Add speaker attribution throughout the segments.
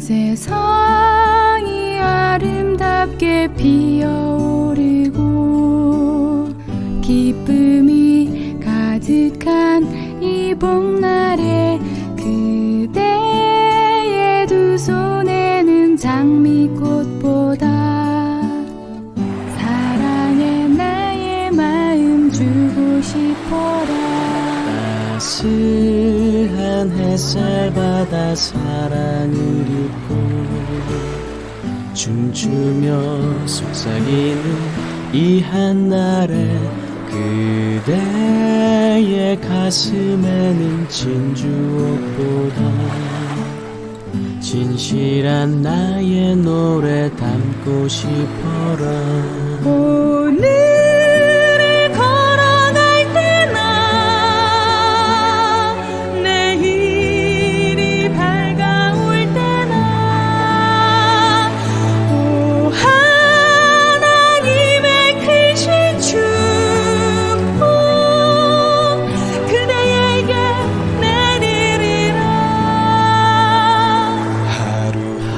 Speaker 1: 세상이 아름답게 피어오르고 기쁨이 가득한 이 봄날에 그대의 두 손에는 장미꽃보다 사랑의 나의 마음 주고 싶어라.
Speaker 2: 다시 스한 햇살 받아 사랑을 입고 춤추며 속삭이는 이 한날에 그대의 가슴에는 진주옥보다 진실한 나의 노래 담고 싶어라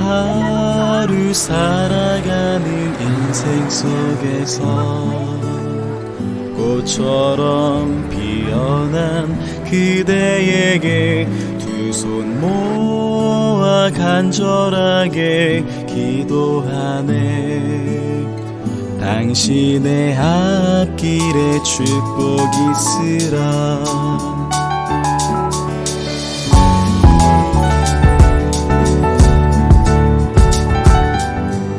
Speaker 2: 하루하루 살아가는 인생 속에서 꽃처럼 피어난 그대에게 두 손 모아 간절하게 기도하네. 당신의 앞길에 축복 있으라